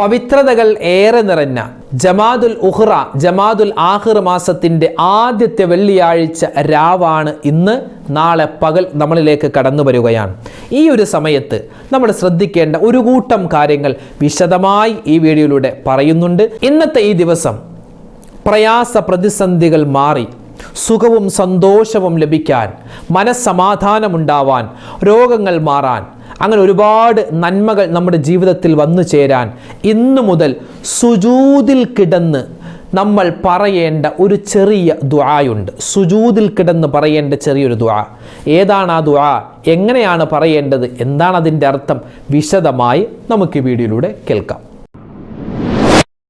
പവിത്രതകൾ ഏറെ നിറഞ്ഞ ജമാദുൽ ഉഹ്റ ജമാദുൽ ആഹിർ മാസത്തിന്റെ ആദ്യത്തെ വെള്ളിയാഴ്ച രാവാണ് ഇന്ന്. നാളെ പകൽ നമ്മളിലേക്ക് കടന്നു വരികയാണ്. ഈ ഒരു സമയത്ത് നമ്മൾ ശ്രദ്ധിക്കേണ്ട ഒരു കൂട്ടം കാര്യങ്ങൾ വിശദമായി ഈ വീഡിയോയിലൂടെ പറയുന്നുണ്ട്. ഇന്നത്തെ ഈ ദിവസം പ്രയാസ പ്രതിസന്ധികൾ മാറി സുഖവും സന്തോഷവും ലഭിക്കാൻ മനസ്സമാധാനമുണ്ടാവാൻ രോഗങ്ങൾ മാറാൻ അങ്ങനെ ഒരുപാട് നന്മകൾ നമ്മുടെ ജീവിതത്തിൽ വന്നു ചേരാൻ ഇന്നു മുതൽ സുജൂതിൽ കിടന്ന് നമ്മൾ പറയേണ്ട ഒരു ചെറിയ ദുആയുണ്ട്. സുജൂതിൽ കിടന്ന് പറയേണ്ട ചെറിയൊരു ദുആ. ഏതാണ് ആ ദുആ? എങ്ങനെയാണ് പറയേണ്ടത്? എന്താണ് അതിന്റെ അർത്ഥം? വിശദമായി നമുക്ക് ഈ വീഡിയോയിലൂടെ കേൾക്കാം.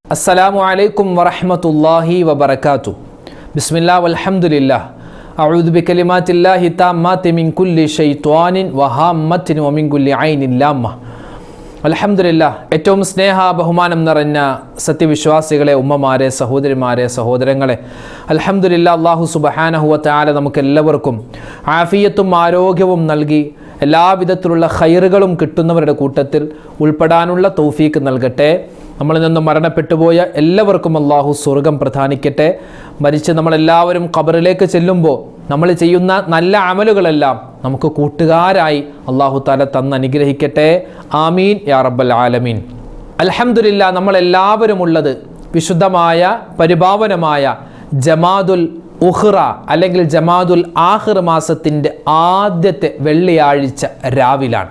അസ്സലാമു അലൈക്കും വറഹ്മത്തുള്ളാഹി വബർക്കാത്തു ബിസ്മില്ലാ വൽഹംദുലില്ലാ കുല്ലി ഐനിൻ ലാമ്മ അൽഹംദുലില്ലാ ഏറ്റവും സ്നേഹ ബഹുമാനം നിറഞ്ഞ സത്യവിശ്വാസികളെ ഉമ്മമാരെ സഹോദരിമാരെ സഹോദരങ്ങളെ അലഹമില്ല അള്ളാഹു സുബഹാനഹുവത്താല നമുക്ക് എല്ലാവർക്കും ആഫിയത്തും ആരോഗ്യവും നൽകി എല്ലാവിധത്തിലുള്ള ഖൈറുകളും കിട്ടുന്നവരുടെ കൂട്ടത്തിൽ ഉൾപ്പെടാനുള്ള തൗഫീക്ക് നൽകട്ടെ. നമ്മളിൽ നിന്ന് മരണപ്പെട്ടുപോയ എല്ലാവർക്കും അള്ളാഹു സ്വർഗം പ്രധാനിക്കട്ടെ. മരിച്ച് നമ്മളെല്ലാവരും ഖബറിലേക്ക് ചെല്ലുമ്പോൾ നമ്മൾ ചെയ്യുന്ന നല്ല അമലുകളെല്ലാം നമുക്ക് കൂട്ടുകാരായി അള്ളാഹു താല തന്ന് അനുഗ്രഹിക്കട്ടെ. ആമീൻ യാ റബ്ബൽ ആലമീൻ. അൽഹംദുലില്ല നമ്മളെല്ലാവരും ഉള്ളത് വിശുദ്ധമായ പരിഭാവനമായ ജമാദുൽ ഉഹ്റ അല്ലെങ്കിൽ ജമാദുൽ ആഹിർ മാസത്തിന്റെ ആദ്യത്തെ വെള്ളിയാഴ്ച രാവിലാണ്.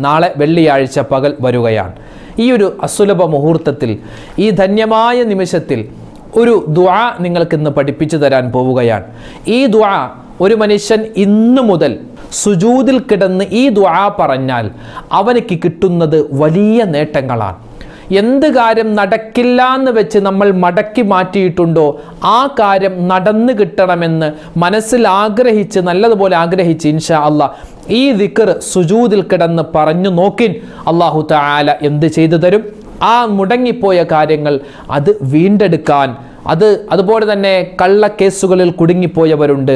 നാളെ വെള്ളിയാഴ്ച പകൽ വരികയാണ്. ഈ ഒരു അസുലഭ മുഹൂർത്തത്തിൽ ഈ ധന്യമായ നിമിഷത്തിൽ ഒരു ദ്വാ നിങ്ങൾക്കിന്ന് പഠിപ്പിച്ചു തരാൻ പോവുകയാണ്. ഈ ദ്വാ ഒരു മനുഷ്യൻ ഇന്നു മുതൽ സുജൂതിൽ കിടന്ന് ഈ ദ്വാ പറഞ്ഞാൽ അവനക്ക് കിട്ടുന്നത് വലിയ നേട്ടങ്ങളാണ്. എന്ത് കാര്യം നടക്കില്ല എന്ന് വെച്ച് നമ്മൾ മടക്കി മാറ്റിയിട്ടുണ്ടോ? ആ കാര്യം നടന്നു കിട്ടണമെന്ന് മനസ്സിൽ ആഗ്രഹിച്ച് നല്ലതുപോലെ ആഗ്രഹിച്ച് ഇൻഷാ അല്ല ഈ ദിക്കർ സുജൂതിൽ കിടന്ന് പറഞ്ഞു നോക്കിൻ. അള്ളാഹു താല എന്ത് ചെയ്തു തരും? ആ മുടങ്ങിപ്പോയ കാര്യങ്ങൾ അത് വീണ്ടെടുക്കാൻ അത് അതുപോലെ തന്നെ കള്ള കള്ളക്കേസുകളിൽ കുടുങ്ങിപ്പോയവരുണ്ട്.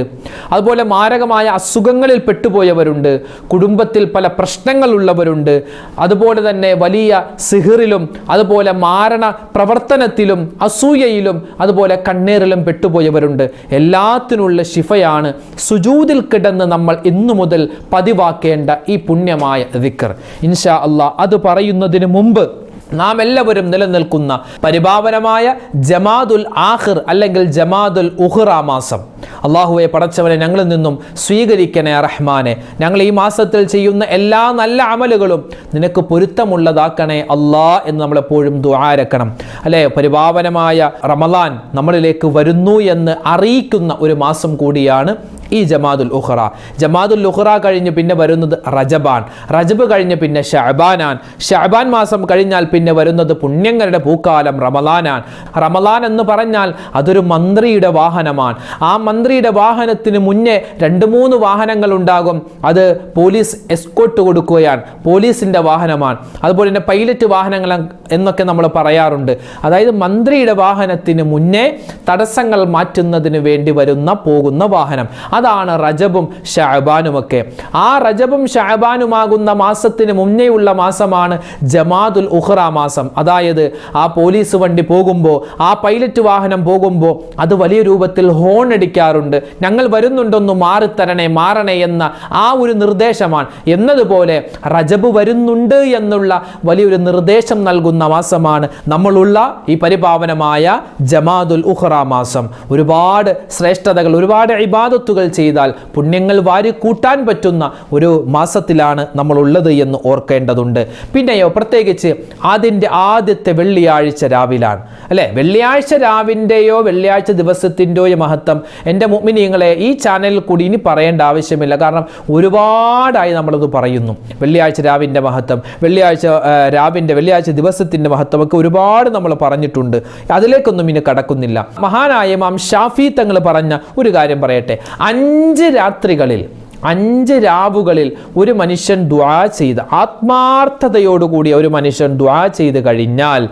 അതുപോലെ മാരകമായ അസുഖങ്ങളിൽ പെട്ടുപോയവരുണ്ട്. കുടുംബത്തിൽ പല പ്രശ്നങ്ങളുള്ളവരുണ്ട് അതുപോലെ തന്നെ വലിയ സിഹിറിലും അതുപോലെ മാരണ പ്രവർത്തനത്തിലും അസൂയയിലും അതുപോലെ കണ്ണീറിലും പെട്ടുപോയവരുണ്ട്. എല്ലാത്തിനുള്ള ശിഫയാണ് സുജൂതിൽ കിടന്ന് നമ്മൾ ഇന്നു മുതൽ പതിവാക്കേണ്ട ഈ പുണ്യമായ ദിക്കർ ഇൻഷാ അള്ളാഹ് അത് പറയുന്നതിന് മുമ്പ് നാം എല്ലാവരും നിലനിൽക്കുന്ന പരിഭാവനമായ ജമാദുൽ ആഹിർ അല്ലെങ്കിൽ ജമാദുൽ ഉഹ്റ മാസം. അള്ളാഹുവെ പടച്ചവനെ ഞങ്ങളിൽ നിന്നും സ്വീകരിക്കണേ റഹ്മാനെ. ഞങ്ങൾ ഈ മാസത്തിൽ ചെയ്യുന്ന എല്ലാ നല്ല അമലുകളും നിനക്ക് പൊരുത്തമുള്ളതാക്കണേ അല്ലാ എന്ന് നമ്മളെപ്പോഴും ദ്വാരക്കണം അല്ലെ? പരിഭാവനമായ റമലാൻ നമ്മളിലേക്ക് വരുന്നു എന്ന് അറിയിക്കുന്ന ഒരു മാസം കൂടിയാണ് ഈ ജമാദുൽ ഉഹ്റ ജമാദുൽ ഉഹ്റ കഴിഞ്ഞ് പിന്നെ വരുന്നത് റജബാൻ. റജബ് കഴിഞ്ഞ് പിന്നെ ഷഹബാനാൻ ഷഹബാൻ മാസം കഴിഞ്ഞാൽ പിന്നെ വരുന്നത് പുണ്യങ്ങളുടെ പൂക്കാലം റമലാനാൻ. റമലാൻ എന്ന് പറഞ്ഞാൽ അതൊരു മന്ത്രിയുടെ വാഹനമാണ്. ആ മന്ത്രിയുടെ വാഹനത്തിന് മുന്നേ രണ്ട് മൂന്ന് വാഹനങ്ങൾ ഉണ്ടാകും. അത് പോലീസ് എസ്കോട്ട് കൊടുക്കുകയാണ്. പോലീസിന്റെ വാഹനമാണ്. അതുപോലെ തന്നെ പൈലറ്റ് വാഹനങ്ങൾ എന്നൊക്കെ നമ്മൾ പറയാറുണ്ട്. അതായത് മന്ത്രിയുടെ വാഹനത്തിന് മുന്നേ തടസ്സങ്ങൾ മാറ്റുന്നതിന് വേണ്ടി വരുന്ന പോകുന്ന വാഹനം. അതാണ് റജബും ഷാബാനുമൊക്കെ ആ റജബും ഷാബാനുമാകുന്ന മാസത്തിന് മുന്നേയുള്ള മാസമാണ് ജമാദുൽ ഉഹ്റ മാസം. അതായത് ആ പോലീസ് വണ്ടി പോകുമ്പോൾ ആ പൈലറ്റ് വാഹനം പോകുമ്പോൾ അത് വലിയ രൂപത്തിൽ ഹോൺ അടിക്കാറുണ്ട്. ഞങ്ങൾ വരുന്നുണ്ടൊന്ന് മാറിത്തരണേ മാറണേ എന്ന ആ ഒരു നിർദ്ദേശമാണ്. എന്നതുപോലെ റജബ് വരുന്നുണ്ട് എന്നുള്ള വലിയൊരു നിർദ്ദേശം നൽകുന്ന മാസമാണ് നമ്മളുള്ള ഈ പരിപാവനമായ ജമാദുൽ ഉഹ്റ മാസം. ഒരുപാട് ശ്രേഷ്ഠതകൾ ഒരുപാട് ഇബാദത്തുകൾ ചെയ്താൽ പുണ്യങ്ങൾ വാരി കൂട്ടാൻ പറ്റുന്ന ഒരു മാസത്തിലാണ് നമ്മളുള്ളത് എന്ന് ഓർക്കേണ്ടതുണ്ട്. പിന്നെയോ പ്രത്യേകിച്ച് അതിന്റെ ആദ്യത്തെ വെള്ളിയാഴ്ച രാവിലാണ്. അല്ലേ? വെള്ളിയാഴ്ച രാവിന്റെയോ വെള്ളിയാഴ്ച ദിവസത്തിന്റെയോ മഹത്വം എന്റെ മുമ്മിനിങ്ങളെ ഈ ചാനലിൽ കൂടി ഇനി പറയേണ്ട ആവശ്യമില്ല. കാരണം ഒരുപാടായി നമ്മളത് പറയുന്നു. വെള്ളിയാഴ്ച രാവിന്റെ മഹത്വം വെള്ളിയാഴ്ച രാവിന്റെ വെള്ളിയാഴ്ച ദിവസത്തിന്റെ മഹത്വമൊക്കെ ഒരുപാട് നമ്മൾ പറഞ്ഞിട്ടുണ്ട്. അതിലേക്കൊന്നും ഇനി കടക്കുന്നില്ല. മഹാനായ മാം ഷാഫി തങ്ങൾ പറഞ്ഞ ഒരു കാര്യം പറയട്ടെ. അഞ്ച് രാത്രികളിൽ അഞ്ച് രാവുകളിൽ ഒരു മനുഷ്യൻ ദ്വാ ചെയ്ത് ആത്മാർത്ഥതയോടുകൂടി ഒരു മനുഷ്യൻ ദ്വാ ചെയ്ത് കഴിഞ്ഞാൽ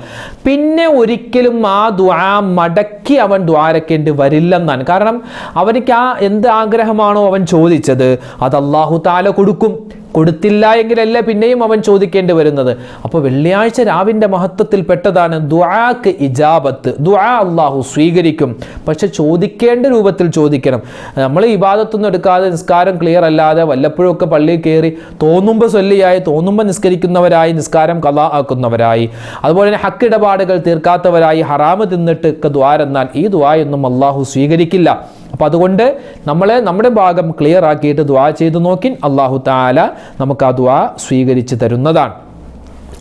പിന്നെ ഒരിക്കലും ആ ദ്വാ മടക്കി അവൻ ദ്വാരക്കേണ്ടി വരില്ലെന്നാണ്. കാരണം അവനിക്ക് ആ എന്ത് ആഗ്രഹമാണോ അവൻ ചോദിച്ചത് അത് അള്ളാഹു താല കൊടുക്കും. കൊടുത്തില്ല എങ്കിലല്ല പിന്നെയും അവൻ ചോദിക്കേണ്ടി വരുന്നത്? അപ്പോൾ വെള്ളിയാഴ്ച രാവിന്റെ മഹത്വത്തിൽ പെട്ടതാണ് ദുആക്ക് ഇജാബത്ത്. ദുആ അള്ളാഹു സ്വീകരിക്കും. പക്ഷെ ചോദിക്കേണ്ട രൂപത്തിൽ ചോദിക്കണം. നമ്മൾ ഇബാദത്തൊന്നും എടുക്കാതെ നിസ്കാരം ക്ലിയർ അല്ലാതെ വല്ലപ്പോഴും ഒക്കെ പള്ളിയിൽ കയറി തോന്നുമ്പോൾ സ്വല്ലിയായി തോന്നുമ്പോൾ നിസ്കരിക്കുന്നവരായി നിസ്കാരം കഥ ആക്കുന്നവരായി. അതുപോലെ തന്നെ ഹക്കിടപാടുകൾ തീർക്കാത്തവരായി ഹറാമ് തിന്നിട്ട് ഒക്കെ ദ്വാരെന്നാൽ ഈ ദ്വായൊന്നും അള്ളാഹു സ്വീകരിക്കില്ല. അപ്പോൾ അതുകൊണ്ട് നമ്മളെ നമ്മുടെ ഭാഗം ക്ലിയർ ആക്കിയിട്ട് ദ്വാ ചെയ്ത് നോക്കി അള്ളാഹു താല നമുക്ക് ആ ദ്വാ സ്വീകരിച്ച് തരുന്നതാണ്.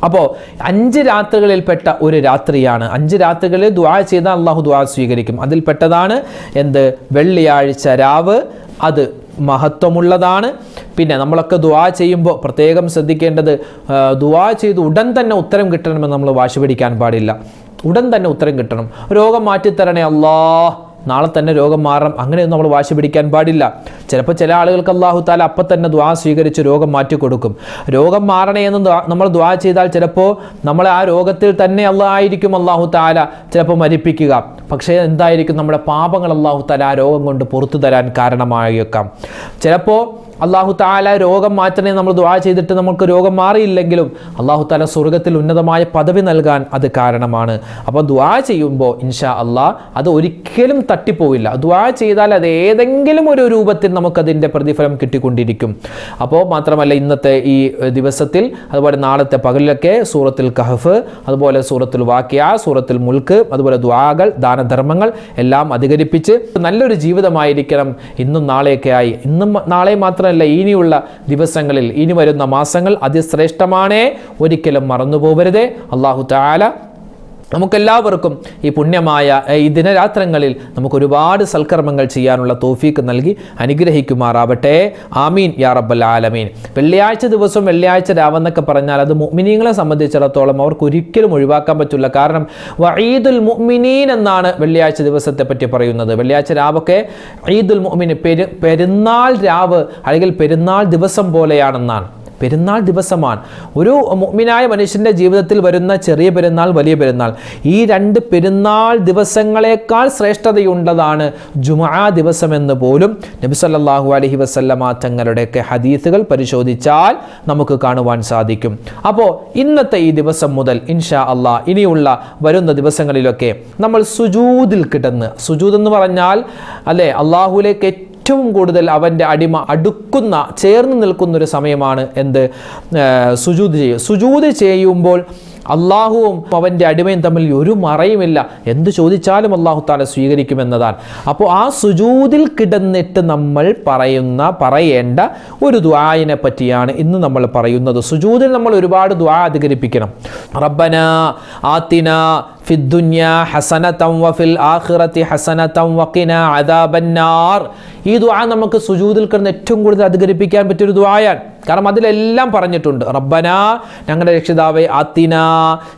അപ്പോൾ അഞ്ച് രാത്രികളിൽപ്പെട്ട ഒരു രാത്രിയാണ്. അഞ്ച് രാത്രികളിൽ ദ്വാ ചെയ്താൽ അള്ളാഹു ദ്വാ സ്വീകരിക്കും. അതിൽപ്പെട്ടതാണ് എന്ത്? വെള്ളിയാഴ്ച രാവ് അത് മഹത്വമുള്ളതാണ്. പിന്നെ നമ്മളൊക്കെ ദുവാ ചെയ്യുമ്പോൾ പ്രത്യേകം ശ്രദ്ധിക്കേണ്ടത് ദ്വാ ചെയ്ത് ഉടൻ തന്നെ ഉത്തരം കിട്ടണമെന്ന് നമ്മൾ വാശി പിടിക്കാൻ പാടില്ല. ഉടൻ തന്നെ ഉത്തരം കിട്ടണം. രോഗം മാറ്റിത്തരണേ അല്ലാ നാളെ തന്നെ രോഗം മാറണം. അങ്ങനെയൊന്നും നമ്മൾ വാശി പിടിക്കാൻ പാടില്ല. ചിലപ്പോൾ ചില ആളുകൾക്ക് അള്ളാഹു താല അപ്പം തന്നെ ദ്വാ സ്വീകരിച്ച് രോഗം മാറ്റി കൊടുക്കും. രോഗം മാറണേ എന്ന് നമ്മൾ ദ്വാ ചെയ്താൽ ചിലപ്പോൾ നമ്മൾ ആ രോഗത്തിൽ തന്നെ അള്ളാഹായിരിക്കും അള്ളാഹു താല ചിലപ്പോൾ മരിപ്പിക്കുക. പക്ഷേ എന്തായിരിക്കും നമ്മുടെ പാപങ്ങൾ അള്ളാഹു താല ആ രോഗം കൊണ്ട് പുറത്തു തരാൻ കാരണമായേക്കാം. ചിലപ്പോൾ അള്ളാഹു താല രോഗം മാറ്റണേ നമ്മൾ ദ്വാ ചെയ്തിട്ട് നമുക്ക് രോഗം മാറിയില്ലെങ്കിലും അള്ളാഹു താല സ്വർഗത്തിൽ ഉന്നതമായ പദവി നൽകാൻ അത് കാരണമാണ്. അപ്പോൾ ദ്വാ ചെയ്യുമ്പോൾ ഇൻഷാ അള്ളാ അത് ഒരിക്കലും തട്ടിപ്പോവില്ല. ദ്വാ ചെയ്താൽ അത് ഏതെങ്കിലും ഒരു രൂപത്തിൽ നമുക്കതിന്റെ പ്രതിഫലം കിട്ടിക്കൊണ്ടിരിക്കും. അപ്പോൾ മാത്രമല്ല ഇന്നത്തെ ഈ ദിവസത്തിൽ അതുപോലെ നാളത്തെ പകലിലൊക്കെ സൂറത്തിൽ കഹഫ് അതുപോലെ സൂറത്തിൽ വാക്യ സൂറത്തിൽ മുൽക്ക് അതുപോലെ ദ്വാകൾ ദാനധർമ്മങ്ങൾ എല്ലാം അധികരിപ്പിച്ച് നല്ലൊരു ജീവിതമായിരിക്കണം. ഇന്നും നാളെയൊക്കെ ആയി. ഇന്നും നാളെ മാത്രമല്ല ഇനിയുള്ള ദിവസങ്ങളിൽ ഇനി വരുന്ന മാസങ്ങൾ അതിശ്രേഷ്ഠമാണേ. ഒരിക്കലും മറന്നു പോകരുതേ അള്ളാഹു താല നമുക്കെല്ലാവർക്കും ഈ പുണ്യമായ ഈ ദിനരാത്രങ്ങളിൽ നമുക്ക് ഒരുപാട് സൽക്കർമ്മങ്ങൾ ചെയ്യാനുള്ള തോഫീക്ക് നൽകി അനുഗ്രഹിക്കുമാറാവട്ടെ. ആമീൻ. യാ റബ്ബൽ ആലമീൻ. വെള്ളിയാഴ്ച ദിവസം വെള്ളിയാഴ്ച രാവെന്നൊക്കെ പറഞ്ഞാൽ അത് മുഅ്മിനീങ്ങളെ സംബന്ധിച്ചിടത്തോളം അവർക്ക് ഒരിക്കലും ഒഴിവാക്കാൻ പറ്റില്ല. കാരണം വഈദുൽ മുഅ്മിനീൻ എന്നാണ് വെള്ളിയാഴ്ച ദിവസത്തെ പറ്റി പറയുന്നത്. വെള്ളിയാഴ്ച രാവൊക്കെ ഈദുൽ മുഅ്മിൻ പെരു പെരുന്നാൾ രാവ് അല്ലെങ്കിൽ പെരുന്നാൾ ദിവസം പോലെയാണെന്നാണ്. പെരുന്നാൾ ദിവസമാണ്. ഒരു മുഗ്മിനായ മനുഷ്യന്റെ ജീവിതത്തിൽ വരുന്ന ചെറിയ പെരുന്നാൾ വലിയ പെരുന്നാൾ. ഈ രണ്ട് പെരുന്നാൾ ദിവസങ്ങളെക്കാൾ ശ്രേഷ്ഠതയുള്ളതാണ് ജുമാ ദിവസമെന്ന് പോലും നബി സല്ലല്ലാഹു അലൈഹി വസല്ലമ തങ്ങളുടെയൊക്കെ ഹദീസുകൾ പരിശോധിച്ചാൽ നമുക്ക് കാണുവാൻ സാധിക്കും. അപ്പോൾ ഇന്നത്തെ ഈ ദിവസം മുതൽ ഇൻഷാ അള്ളാ ഇനിയുള്ള വരുന്ന ദിവസങ്ങളിലൊക്കെ നമ്മൾ സുജൂദിൽ കിടന്ന് സുജൂദ് എന്ന് പറഞ്ഞാൽ അല്ലേ അള്ളാഹുലേക്ക് ഏറ്റവും കൂടുതൽ അവന്റെ അടിമ അടുക്കുന്ന ചേർന്ന് നിൽക്കുന്നൊരു സമയമാണ് എന്ത് സുജൂത് ചെയ്യുക സുജൂത് ചെയ്യുമ്പോൾ അള്ളാഹുവും അവന്റെ അടിമയും തമ്മിൽ ഒരു മറയുമില്ല. എന്ത് ചോദിച്ചാലും അള്ളാഹു താല സ്വീകരിക്കുമെന്നതാണ്. അപ്പോൾ ആ സുജൂതിൽ കിടന്നിട്ട് നമ്മൾ പറയുന്ന പറയേണ്ട ഒരു ദ്വായനെ പറ്റിയാണ് ഇന്ന് നമ്മൾ പറയുന്നത്. സുജൂതിൽ നമ്മൾ ഒരുപാട് ദ്വാ അധികരിപ്പിക്കണം. റബ്ബന ആത്തിന ഫിദ്ദുന്യ ഹസനതം വഫിൽ ആഖിറത്തി ഹസനതം വഖിന അദാബന്നാർ ഈ ദുആ നമുക്ക് സുജൂദിൽ കിടന്ന് ഏറ്റവും കൂടുതൽ അധികരിപ്പിക്കാൻ പറ്റിയൊരു ദുആയാണ്. കാരണം അതിലെല്ലാം പറഞ്ഞിട്ടുണ്ട്. റബ്ബന ഞങ്ങളുടെ രക്ഷിതാവേ അതിന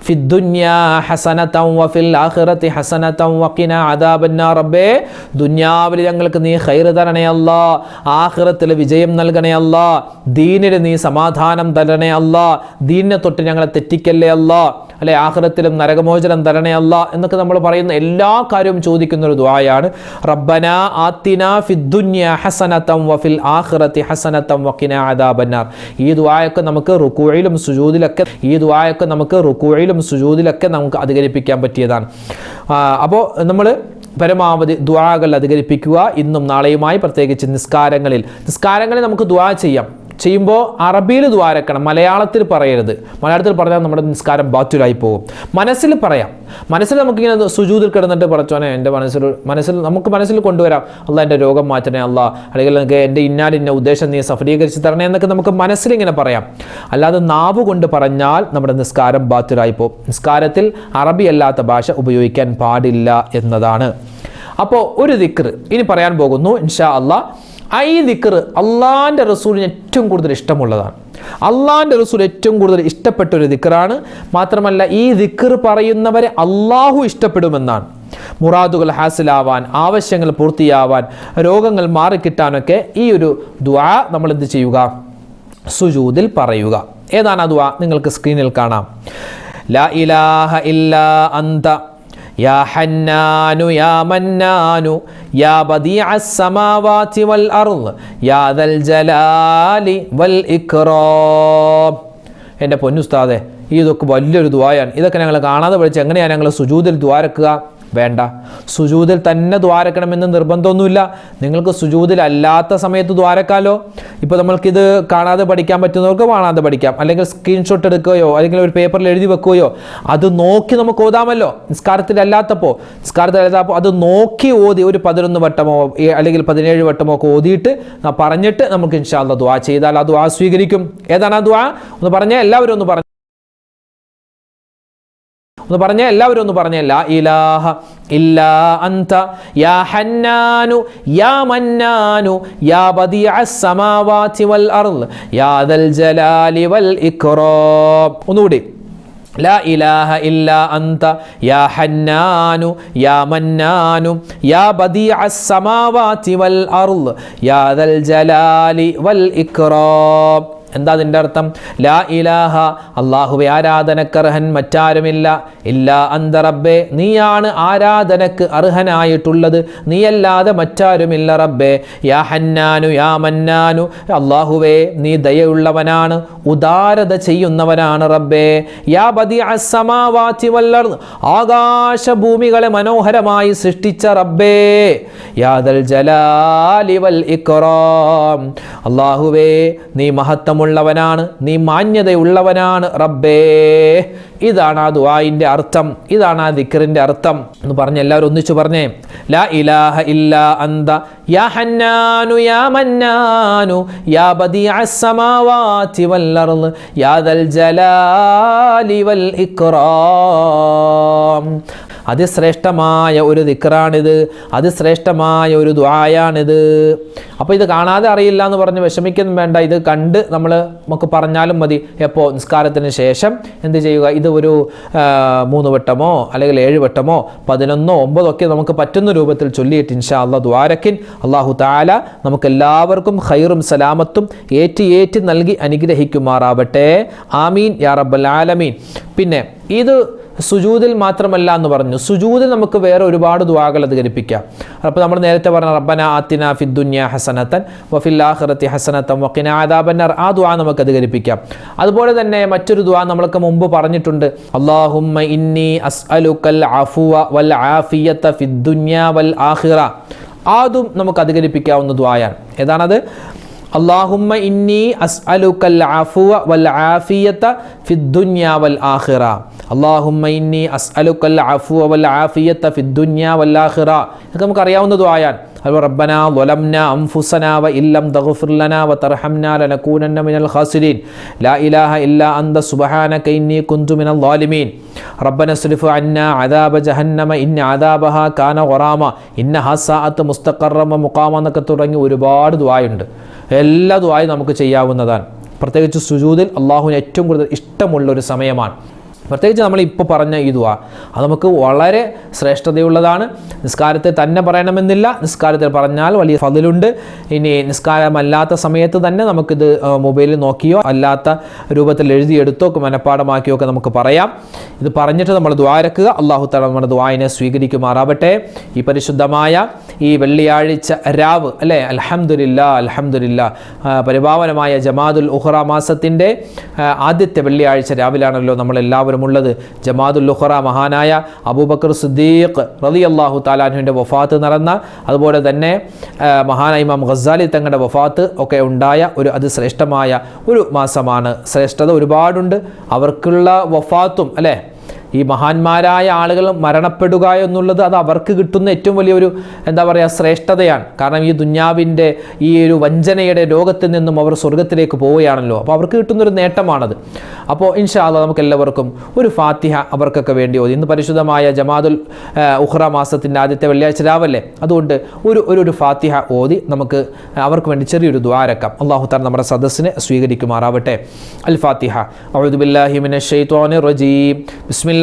ഫിദ്ദുന്യ ഹസനതം വഫിൽ ആഖിറത്തി ഹസനതം വഖിന അദാബന്ന. റബ്ബേ ദുനിയാവിൽ ഞങ്ങൾക്ക് നീ ഖൈർ തരണേ അല്ലാ. ആഖിറത്തിൽ വിജയം നൽകണേ അല്ലാ. ദീനിൽ നീ സമാധാനം തരണേ അല്ലാ. ദീനിനെ തൊട്ട് ഞങ്ങളെ തെറ്റിക്കല്ലേ അല്ലാ. അല്ലെ ആഖിറത്തിലും നരകമോചനം തരണേ അല്ല എന്നൊക്കെ നമ്മൾ പറയുന്ന എല്ലാ കാര്യവും ചോദിക്കുന്ന ഒരു ദ്വായാണ് റബ്ബന ആത്തിന ഫിദ്ദുന്യ ഹസനത്തം വഫിൽ ആഹ്റത്തി ഹസനത്തം വക്കിന അദാബന്നാർ. ഈ ദ്വായൊക്കെ നമുക്ക് റുക്കുഴയിലും സുജൂദിലൊക്കെ ഈ ദ്വായൊക്കെ നമുക്ക് റുക്കുഴയിലും സുജൂദിലൊക്കെ നമുക്ക് അധികരിപ്പിക്കാൻ പറ്റിയതാണ്. അപ്പോൾ നമ്മൾ പരമാവധി ദ്വാകൾ അധികരിപ്പിക്കുക ഇന്നും നാളെയുമായി പ്രത്യേകിച്ച് നിസ്കാരങ്ങളിൽ. നിസ്കാരങ്ങളിൽ നമുക്ക് ദ്വാ ചെയ്യാം. ചെയ്യുമ്പോൾ അറബിയിൽ ദ്വാരക്കണം മലയാളത്തിൽ പറയരുത്. മലയാളത്തിൽ പറഞ്ഞാൽ നമ്മുടെ നിസ്കാരം ബാറ്റുലായി പോകും. മനസ്സിൽ പറയാം. മനസ്സിൽ നമുക്കിങ്ങനെ സുജൂതിൽ കിടന്നിട്ട് പറച്ചോനെ എന്റെ മനസ്സിൽ മനസ്സിൽ നമുക്ക് മനസ്സിൽ കൊണ്ടുവരാം. അല്ല എന്റെ രോഗം മാറ്റണേ അല്ല അല്ലെങ്കിൽ എനിക്ക് എന്റെ ഇന്നാലിന്ന ഉദ്ദേശം നീ സഫലീകരിച്ച് തരണേ എന്നൊക്കെ നമുക്ക് മനസ്സിലിങ്ങനെ പറയാം. അല്ലാതെ നാവ് കൊണ്ട് പറഞ്ഞാൽ നമ്മുടെ നിസ്കാരം ബാത്തുലായി പോകും. നിസ്കാരത്തിൽ അറബി അല്ലാത്ത ഭാഷ ഉപയോഗിക്കാൻ പാടില്ല എന്നതാണ്. അപ്പോൾ ഒരു ദിക്ർ ഇനി പറയാൻ പോകുന്നു ഇൻഷാ അള്ളാ ആ ദിക്കർ അള്ളാന്റെ റസൂലിന് ഏറ്റവും കൂടുതൽ ഇഷ്ടമുള്ളതാണ്. അള്ളാന്റെ റസൂൽ ഏറ്റവും കൂടുതൽ ഇഷ്ടപ്പെട്ട ഒരു ദിക്കറാണ് മാത്രമല്ല ഈ ദിക്കർ പറയുന്നവരെ അള്ളാഹു ഇഷ്ടപ്പെടുമെന്നാണ്. മുറാദുകൾ ഹാസിലാവാൻ ആവശ്യങ്ങൾ പൂർത്തിയാവാൻ രോഗങ്ങൾ മാറിക്കിട്ടാനൊക്കെ ഈ ഒരു ദ്വാ നമ്മൾ എന്ത് ചെയ്യുക? സുജൂതിൽ പറയുക. ഏതാണ് ആ ദ്വാ നിങ്ങൾക്ക് സ്ക്രീനിൽ കാണാം. ലാ ഇലാഹ ഇല്ലാ അന്ത. യാ ഹന്നാനു യാ മന്നാനു. എന്റെ പൊന്നുസ്താദെ ഇതൊക്കെ വലിയൊരു ദ്വായാണ് ഇതൊക്കെ ഞങ്ങൾ കാണാതെ പഠിച്ച് എങ്ങനെയാണ് ഞങ്ങൾ സുജൂതിൽ ദ്വാരക്കുക വേണ്ട. സുജൂതിൽ തന്നെ ദ്വാരക്കണമെന്ന് നിർബന്ധമൊന്നുമില്ല. നിങ്ങൾക്ക് സുജൂതിൽ അല്ലാത്ത സമയത്ത് ദ്വാരക്കാലോ? ഇപ്പോൾ നമ്മൾക്കിത് കാണാതെ പഠിക്കാൻ പറ്റുന്നവർക്ക് കാണാതെ പഠിക്കാം. അല്ലെങ്കിൽ സ്ക്രീൻഷോട്ട് എടുക്കുകയോ അല്ലെങ്കിൽ ഒരു പേപ്പറിൽ എഴുതി വെക്കുകയോ അത് നോക്കി നമുക്ക് ഓതാമല്ലോ. നിസ്കാരത്തിൽ അല്ലാത്തപ്പോൾ നിസ്കാരത്തിൽ അല്ലാത്തപ്പോൾ അത് നോക്കി ഓതി ഒരു പതിനൊന്ന് വട്ടമോ അല്ലെങ്കിൽ പതിനേഴ് വട്ടമോ ഒക്കെ ഓതിയിട്ട് പറഞ്ഞിട്ട് നമുക്ക് ഇൻഷാല്ല ദ്വാ ചെയ്താൽ ആ ദ്വാ സ്വീകരിക്കും. ഏതാണ് ആ ദ്വാ ഒന്ന് പറഞ്ഞാൽ എല്ലാവരും ഒന്ന് പറഞ്ഞു. ഒന്ന് പറഞ്ഞേ എല്ലാവരും ഒന്ന് പറഞ്ഞേ ലാ ഇലാഹ ഇല്ലാ അന്ത യാ ഹന്നാനു യാ മന്നാനു യാ ബദിഅസ് സമാവാതി വൽ അർള് യാ ദൽ ജലാലി വൽ ഇക്റാം ഒന്നുകൂടി لا إله إلا أنت يا حنان يا منان يا بديع السماوات والأرض يا ذا الجلال والإكرام എന്താ അതിന്റെ അർത്ഥം? ലാ ഇലാഹ അള്ളാഹുവെ ആരാധനക്കർഹൻ മറ്റാരുമില്ല. ഇല്ലാ അന്ത റബ്ബേ നീയാണ് ആരാധനക്ക് അർഹനായിട്ടുള്ളത്. നീയല്ലാതെ മറ്റാരുമില്ല റബ്ബേ. യാ ഹന്നാനു യാ മന്നാനു അള്ളാഹുവേ നീ ദയയുള്ളവനാണ് ഉദാരത ചെയ്യുന്നവനാണ് റബ്ബേ. യാ ബദി അസമാവാത്തി വല്ലർ ആകാശഭൂമികളെ മനോഹരമായി സൃഷ്ടിച്ച റബ്ബേ. യാദൽ ജലാലിവൽ വൽ ഇക്റാം അള്ളാഹുവേ നീ കാരുണ്യമുള്ളവനാണ് നീ മാന്യതയുള്ളവനാണ് റബ്ബേ. ഇതാണ് ആ ദുവായിന്റെ അർത്ഥം ഇതാണ് ആ ദിക്കറിന്റെ അർത്ഥം എന്ന് പറഞ്ഞ് എല്ലാവരും ഒന്നിച്ചു പറഞ്ഞേ. ലാ ഇലാഹ ഇല്ലാ അന്ത. യാ ഹന്നാനു യാ മന്നാനു യാ ബദി അസ്സമാവാതി വൽ അർൾ യാ ദൽ ജലാലി വൽ ഇക്റാം അതിശ്രേഷ്ഠമായ ഒരു ദിക്റാണിത് അതിശ്രേഷ്ഠമായ ഒരു ദ്വായാണിത് അപ്പോൾ ഇത് കാണാതെ അറിയില്ല എന്ന് പറഞ്ഞ് വിഷമിക്കുന്നു വേണ്ട. ഇത് കണ്ട് നമ്മൾ നമുക്ക് പറഞ്ഞാലും മതി. എപ്പോൾ? നിസ്കാരത്തിന് ശേഷം. എന്ത് ചെയ്യുക? ഇത് ഒരു മൂന്ന് വട്ടമോ അല്ലെങ്കിൽ ഏഴ് വട്ടമോ പതിനൊന്നോ ഒമ്പതോ ഒക്കെ നമുക്ക് പറ്റുന്ന രൂപത്തിൽ ചൊല്ലിയിട്ട് ഇൻഷാ അള്ളാഹ് ദ്വാരക്കിൻ അള്ളാഹു താല നമുക്ക് എല്ലാവർക്കും ഖൈറും സലാമത്തും ഏറ്റി ഏറ്റി നൽകി അനുഗ്രഹിക്കുമാറാവട്ടെ. ആമീൻ. യാ റബ്ബൽ ആലമീൻ. പിന്നെ ഇത് സുജൂദിൽ മാത്രമല്ല എന്ന് പറഞ്ഞു. സുജൂതിൽ നമുക്ക് വേറെ ഒരുപാട് ദുവാകൾ അധികരിപ്പിക്കാം. അപ്പോൾ നമ്മൾ നേരത്തെ പറഞ്ഞ റബ്ബന ആത്തിന ഫിദ്ദുന്യ ഹസനത്തൻ വഫിൽ ആഖിറത്തി ഹസനത്തൻ വക്കിന ആദാബന്നർ ആ ദുആ നമുക്ക് അധികരിപ്പിക്കാം. അതുപോലെ തന്നെ മറ്റൊരു ദുആ നമ്മൾക്ക് മുമ്പ് പറഞ്ഞിട്ടുണ്ട്. അള്ളാഹുമ്മ ഇന്നി അസ്അലുക്കൽ അഫുവ വൽ ആഫിയത്ത ഫിദ്ദുന്യ വൽ ആഹിറ അതും നമുക്ക് അധികരിപ്പിക്കാവുന്ന ദുആയാണ്. ഏതാണത്? അള്ളാഹുമ്മ ഇന്നി അസ് അലുക്കൽ ആഫുവ വൽ ആഫിയത്ത ഫിദ്ദുന്യ വൽ ആഹിറ അള്ളാഹുമ്മ ഇന്നി അസ് അലുക്കൽ ആഫുവ വൽ ആഫിയത്ത ഫിദ്ദുന്യ വൽ ആഹിറ ഇതൊക്കെ നമുക്കറിയാവുന്ന ദ്വായാൻ അതുപോലെ റബ്ബന വലംന അംഫുസന വ ഇല്ലം തഗ്ഫിർലന വ മിനൽ ഖാസിരീൻ. ലാ ഇലാഹ ഇല്ല അന്ത സുബ്ഹാനക ഇന്നി കുന്തു മിനൽ ളാലിമീൻ. റബ്ബന സ്രിഫ് അന്ന അദാബ ജഹന്നമ ഇന്ന അദാബഹ കാന ഖറാമ ഇന്ന ഹസാഅത്ത് മുസ്തഖറമ മുഖാമ എന്നൊക്കെ തുടങ്ങി ഒരുപാട് ദ്വായുണ്ട് എല്ലാ നമുക്ക് ചെയ്യാവുന്നതാണ്. പ്രത്യേകിച്ച് സുജൂതിൽ അള്ളാഹുവിന് ഏറ്റവും കൂടുതൽ ഇഷ്ടമുള്ള ഒരു സമയമാണ്. പ്രത്യേകിച്ച് നമ്മൾ ഇപ്പോൾ പറഞ്ഞ ഈ ദുആ അത് നമുക്ക് വളരെ ശ്രേഷ്ഠതയുള്ളതാണ്. നിസ്കാരത്തെ തന്നെ പറയണമെന്നില്ല. നിസ്കാരത്തിൽ പറഞ്ഞാൽ വലിയ ഫതിലുണ്ട്. ഇനി നിസ്കാരമല്ലാത്ത സമയത്ത് തന്നെ നമുക്കിത് മൊബൈലിൽ നോക്കിയോ അല്ലാത്ത രൂപത്തിൽ എഴുതിയെടുത്തോ മനഃപ്പാടമാക്കിയോ ഒക്കെ നമുക്ക് പറയാം. ഇത് പറഞ്ഞിട്ട് നമ്മൾ ദ്വാരക്കുക അള്ളാഹു തല നമ്മുടെ ദ്വായനെ സ്വീകരിക്കുമാറാവട്ടെ. ഈ പരിശുദ്ധമായ ഈ വെള്ളിയാഴ്ച രാവ് അല്ലേ? അലഹമുല്ല അലഹമുല്ല പരിഭാവനമായ ജമാദുൽ ഉഹ്റ മാസത്തിന്റെ ആദ്യത്തെ വെള്ളിയാഴ്ച രാവിലാണല്ലോ നമ്മൾ ഉള്ളത് ജമാദുൽ ലുഹറ മഹാനായ അബൂബക്കർ സിദ്ദീഖ് റതി അള്ളാഹു താലാഹുവിന്റെ വഫാത്ത് നടന്ന അതുപോലെ തന്നെ മഹാനായ ഇമാം ഖസാലി തങ്ങളുടെ വഫാത്ത് ഒക്കെ ഉണ്ടായ ഒരു അതിശ്രേഷ്ഠമായ ഒരു മാസമാണ്. ശ്രേഷ്ഠത ഒരുപാടുണ്ട്. അവർക്കുള്ള വഫാത്തും അല്ലേ? ഈ മഹാന്മാരായ ആളുകൾ മരണപ്പെടുക എന്നുള്ളത് അത് അവർക്ക് കിട്ടുന്ന ഏറ്റവും വലിയൊരു എന്താ പറയുക ശ്രേഷ്ഠതയാണ്. കാരണം ഈ ദുന്യാവിന്റെ ഈ ഒരു വഞ്ചനയുടെ രോഗത്തിൽ നിന്നും അവർ സ്വർഗത്തിലേക്ക് പോവുകയാണല്ലോ. അപ്പോൾ അവർക്ക് കിട്ടുന്നൊരു നേട്ടമാണത്. അപ്പോൾ ഇൻഷാല്ല നമുക്ക് എല്ലാവർക്കും ഒരു ഫാത്തിഹ അവർക്കൊക്കെ വേണ്ടി ഓതി. ഇന്ന് പരിശുദ്ധമായ ജമാദുൽ ഉഹ്റ മാസത്തിന്റെ ആദ്യത്തെ വെള്ളിയാഴ്ച രാവല്ലേ? അതുകൊണ്ട് ഒരു ഒരു ഒരു ഫാത്തിഹ ഓതി. നമുക്ക് അവർക്ക് വേണ്ടി ചെറിയൊരു ദ്വാരക്കാം അള്ളാഹു താൻ നമ്മുടെ സദസ്സിനെ സ്വീകരിക്കുമാറാവട്ടെ. അൽ ഫാത്തിഹ. അബ്ദുബില്ലാഹിമിൻ ഷെയ്ത്തോൻ റജീം. ബിസ്മില്ല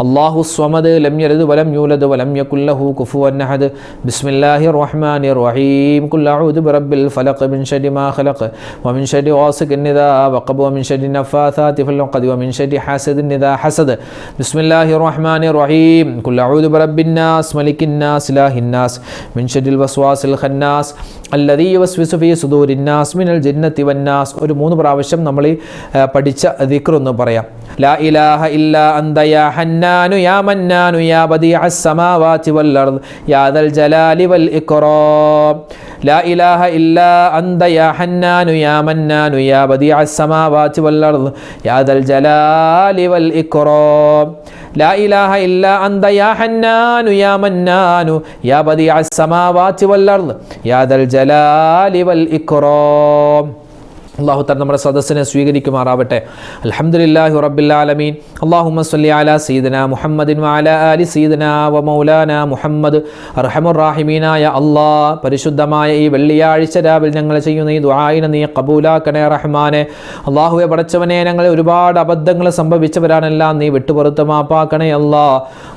അള്ളാഹു സ്വമദ് ലംയലത് വലം യൂലത് വലം യുല്ലഹു കുഫു അന്നഹദ് ബിസ്മില്ലാഹി റഹ്മാൻ റഹീം കുല്ലാഹുദ് ബിറബ്ബിൽ ഫലഖ് മിൻ ഷരി മാ ഖലഖ്. വമിൻ ഷരി വാസിഖ് നിദാ. വഖബ് മിൻ ഷരി നഫാസാതി ഫിൽ ഉഖദ് മിൻ ഷരി ഹാസിദ് നിദാ ഹസദ്. ബിസ്മില്ലാഹി റഹ്മാൻ റഹീം കുല്ലാഹുദ് ബിറബ്ബിൻ നാസ്. മലികിൻ നാസ്. ഇലാഹിൻ നാസ്. മിൻ ഷരി വസ്വാസിൽ ഖന്നാസ്. അല്ലദീ വസ്വിസു ഫീ സുദൂരിൻ നാസ്. മിനൽ ജിന്നത്തി വന്നാസ് ഒരു മൂന്ന് പ്രാവശ്യം നമ്മൾ പഠിച്ച ദിക്റൊന്ന് പറയാം. ലാ ഇലാഹ ഇല്ലാ അന്ത യാ ഹന്നാനു യാ മന്നാനു യാ ബദിഅ അസ്സമാവാതി വൽ അർദ് യാ ദൽ ജലാലി വൽ ഇക്റാം ലാ ഇലാഹ ഇല്ലാ അന്ത യാ ഹന്നാനു യാ മന്നാനു യാ ബദിഅ അസ്സമാവാതി വൽ അർദ് യാ ദൽ ജലാലി വൽ ഇക്റാം ലാ ഇലാഹ ഇല്ലാ അന്ത യാ ഹന്നാനു യാ മന്നാനു യാ ബദിഅ അസ്സമാവാതി വൽ അർദ് യാ ദൽ ജലാലി വൽ ഇക്റാം അള്ളാഹു താൻ നമ്മുടെ സദസ്സിനെ സ്വീകരിക്കുമാറാവട്ടെ. അൽഹംദുലില്ലാഹി റബ്ബിൽ ആലമീൻ. അല്ലാഹുമ്മ അല സീദന മുഹമ്മദിൻ വാല ആലി സീദന വ മൗലാന മുഹമ്മദ്. റഹമുറാഹിമീനായ അള്ളാ പരിശുദ്ധമായ ഈ വെള്ളിയാഴ്ച രാവിലെ ഞങ്ങൾ ചെയ്യുന്ന ഈ ദുആയിനെ നീ കബൂലാക്കണേ റഹ്മാനെ. അള്ളാഹുവെ പടച്ചവനെ ഞങ്ങൾ ഒരുപാട് അബദ്ധങ്ങൾ സംഭവിച്ചവരാണെല്ലാം നീ വിട്ടുപുറത്ത് മാപ്പാക്കണേ അല്ലാ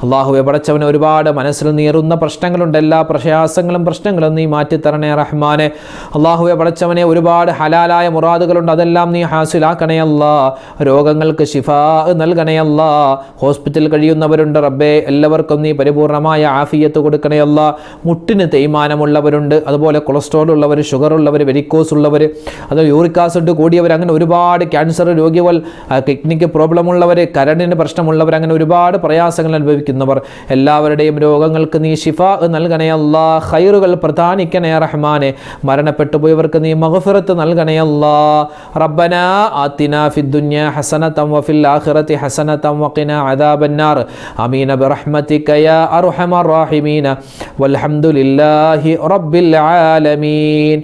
അള്ളാഹുവെ പടച്ചവനെ ഒരുപാട് മനസ്സിൽ നീറുന്ന പ്രശ്നങ്ങളുണ്ട്. എല്ലാ പ്രയാസങ്ങളും പ്രശ്നങ്ങളും നീ മാറ്റിത്തരണേ റഹ്മാനെ. അള്ളാഹുവെ പടച്ചവനെ ഒരുപാട് ഹലാലായ മുറാദുകളുണ്ട് അതെല്ലാം നീ ഹാസിലാക്കണയല്ല രോഗങ്ങൾക്ക് ശിഫാ നൽകണയല്ല ഹോസ്പിറ്റലിൽ കഴിയുന്നവരുണ്ട് റബ്ബേ. എല്ലാവർക്കും നീ പരിപൂർണമായ ആഫിയത്ത് കൊടുക്കണയല്ല മുട്ടിന് തേയ്മാനമുള്ളവരുണ്ട്. അതുപോലെ കൊളസ്ട്രോൾ ഉള്ളവർ ഷുഗർ ഉള്ളവർ വെരിക്കോസ് ഉള്ളവർ അത് യൂറിക് ആസിഡ് കൂടിയവർ അങ്ങനെ ഒരുപാട് ക്യാൻസർ രോഗികൾ കിഡ്നിക്ക് പ്രോബ്ലം ഉള്ളവർ കരണ്ടിന് പ്രശ്നമുള്ളവർ അങ്ങനെ ഒരുപാട് പ്രയാസങ്ങൾ അനുഭവിക്കുന്നവർ. എല്ലാവരുടെയും രോഗങ്ങൾക്ക് നീ ശിഫ നൽകണയല്ല ഹൈറുകൾ പ്രധാനിക്കണേ റഹ്മാനെ. മരണപ്പെട്ടു പോയവർക്ക് നീ മഹഫിറത്ത് നൽകണേ അല്ലാ റബ്ബന ആത്തിന ഫി ദുനിയ ഹസനതം വഫിൽ ആഖിറതി ഹസനതം വഖിന അദാബന്നാർ ആമീൻ ബിറഹ്മതിക യാ അർഹമർ റാഹിമീൻ വൽഹംദുലില്ലാഹി റബ്ബിൽ ആലമീൻ